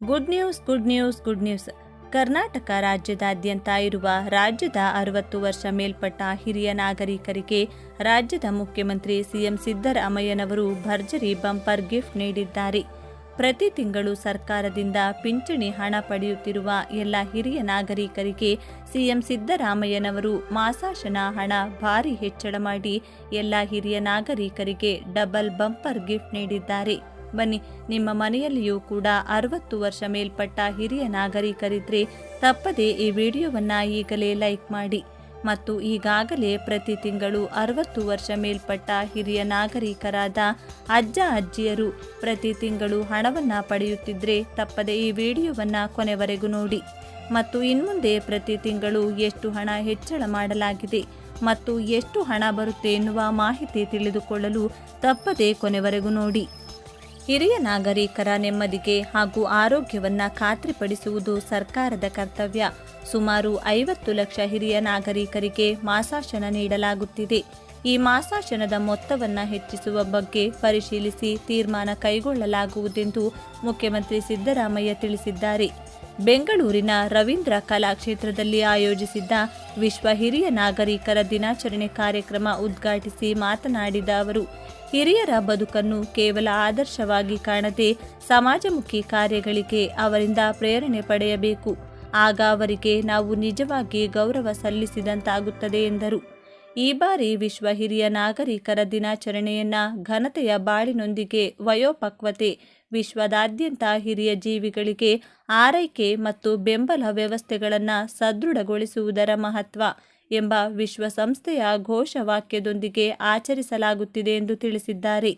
Good news good news good news Karnataka ರಾಜ್ಯದಾದ್ಯಂತ ಇರುವ ರಾಜ್ಯದ ಅರವತ್ತು ವರ್ಷ ಮೇಲ್ಪಟ್ಟ ಹಿರಿಯ ನಾಗರಿಕರಿಗೆ ರಾಜ್ಯದ ಮುಖ್ಯಮಂತ್ರಿ ಸಿಎಂ ಸಿದ್ದರಾಮಯ್ಯನವರು ಭರ್ಜರಿ ಬಂಪರ್ ಗಿಫ್ಟ್ ನೀಡಿದ್ದಾರೆ. ಪ್ರತಿ ತಿಂಗಳು ಸರ್ಕಾರದಿಂದ ಪಿಂಚಣಿ ಹಣ ಪಡೆಯುತ್ತಿರುವ ಎಲ್ಲ ಹಿರಿಯ ನಾಗರಿಕರಿಗೆ ಸಿಎಂ ಸಿದ್ದರಾಮಯ್ಯನವರು ಮಾಸಾಶನ ಹಣ ಭಾರಿ ಹೆಚ್ಚಳ ಮಾಡಿ ಎಲ್ಲ ಹಿರಿಯ ನಾಗರಿಕರಿಗೆ ಡಬಲ್ ಬಂಪರ್ ಗಿಫ್ಟ್ ನೀಡಿದ್ದಾರೆ. ಬನ್ನಿ, ನಿಮ್ಮ ಮನೆಯಲ್ಲಿಯೂ ಕೂಡ ಅರವತ್ತು ವರ್ಷ ಮೇಲ್ಪಟ್ಟ ಹಿರಿಯ ನಾಗರಿಕರಿದ್ರೆ ತಪ್ಪದೆ ಈ ವಿಡಿಯೋವನ್ನ ಈಗಲೇ ಲೈಕ್ ಮಾಡಿ. ಮತ್ತು ಈಗಾಗಲೇ ಪ್ರತಿ ತಿಂಗಳು ಅರವತ್ತು ವರ್ಷ ಮೇಲ್ಪಟ್ಟ ಹಿರಿಯ ನಾಗರಿಕರಾದ ಅಜ್ಜ ಅಜ್ಜಿಯರು ಪ್ರತಿ ತಿಂಗಳು ಹಣವನ್ನ ಪಡೆಯುತ್ತಿದ್ರೆ ತಪ್ಪದೆ ಈ ವಿಡಿಯೋವನ್ನ ಕೊನೆವರೆಗೂ ನೋಡಿ. ಮತ್ತು ಇನ್ಮುಂದೆ ಪ್ರತಿ ತಿಂಗಳು ಎಷ್ಟು ಹಣ ಹೆಚ್ಚಳ ಮಾಡಲಾಗಿದೆ ಮತ್ತು ಎಷ್ಟು ಹಣ ಬರುತ್ತೆ ಎನ್ನುವ ಮಾಹಿತಿ ತಿಳಿದುಕೊಳ್ಳಲು ತಪ್ಪದೆ ಕೊನೆವರೆಗೂ ನೋಡಿ. ಹಿರಿಯ ನಾಗರಿಕರ ನೆಮ್ಮದಿಗೆ ಹಾಗೂ ಆರೋಗ್ಯವನ್ನು ಖಾತ್ರಿಪಡಿಸುವುದು ಸರ್ಕಾರದ ಕರ್ತವ್ಯ. ಸುಮಾರು ಐವತ್ತು ಲಕ್ಷ ಹಿರಿಯ ನಾಗರಿಕರಿಗೆ ಮಾಸಾಶನ ನೀಡಲಾಗುತ್ತಿದೆ. ಈ ಮಾಸಾಶನದ ಮೊತ್ತವನ್ನು ಹೆಚ್ಚಿಸುವ ಬಗ್ಗೆ ಪರಿಶೀಲಿಸಿ ತೀರ್ಮಾನ ಕೈಗೊಳ್ಳಲಾಗುವುದೆಂದು ಮುಖ್ಯಮಂತ್ರಿ ಸಿದ್ದರಾಮಯ್ಯ ತಿಳಿಸಿದ್ದಾರೆ. ಬೆಂಗಳೂರಿನ ರವೀಂದ್ರ ಕಲಾಕ್ಷೇತ್ರದಲ್ಲಿ ಆಯೋಜಿಸಿದ್ದ ವಿಶ್ವ ಹಿರಿಯ ನಾಗರಿಕರ ದಿನಾಚರಣೆ ಕಾರ್ಯಕ್ರಮ ಉದ್ಘಾಟಿಸಿ ಮಾತನಾಡಿದ ಅವರು, ಹಿರಿಯರ ಬದುಕನ್ನು ಕೇವಲ ಆದರ್ಶವಾಗಿ ಕಾಣದೆ ಸಮಾಜಮುಖಿ ಕಾರ್ಯಗಳಿಗೆ ಅವರಿಂದ ಪ್ರೇರಣೆ ಪಡೆಯಬೇಕು. ಆಗ ಅವರಿಗೆ ನಾವು ನಿಜವಾಗಿ ಗೌರವ ಸಲ್ಲಿಸಿದಂತಾಗುತ್ತದೆ ಎಂದರು. ಈ ಬಾರಿ ವಿಶ್ವ ಹಿರಿಯ ನಾಗರಿಕರ ದಿನಾಚರಣೆಯನ್ನ ಘನತೆಯ ಬಾಳಿನೊಂದಿಗೆ ವಯೋಪಕ್ವತೆ, ವಿಶ್ವದಾದ್ಯಂತ ಹಿರಿಯ ಜೀವಿಗಳಿಗೆ ಆರೈಕೆ ಮತ್ತು ಬೆಂಬಲ ವ್ಯವಸ್ಥೆಗಳನ್ನು ಸದೃಢಗೊಳಿಸುವುದರ ಮಹತ್ವ ಎಂಬ ವಿಶ್ವಸಂಸ್ಥೆಯ ಘೋಷವಾಕ್ಯದೊಂದಿಗೆ ಆಚರಿಸಲಾಗುತ್ತಿದೆ ಎಂದು ತಿಳಿಸಿದ್ದಾರೆ.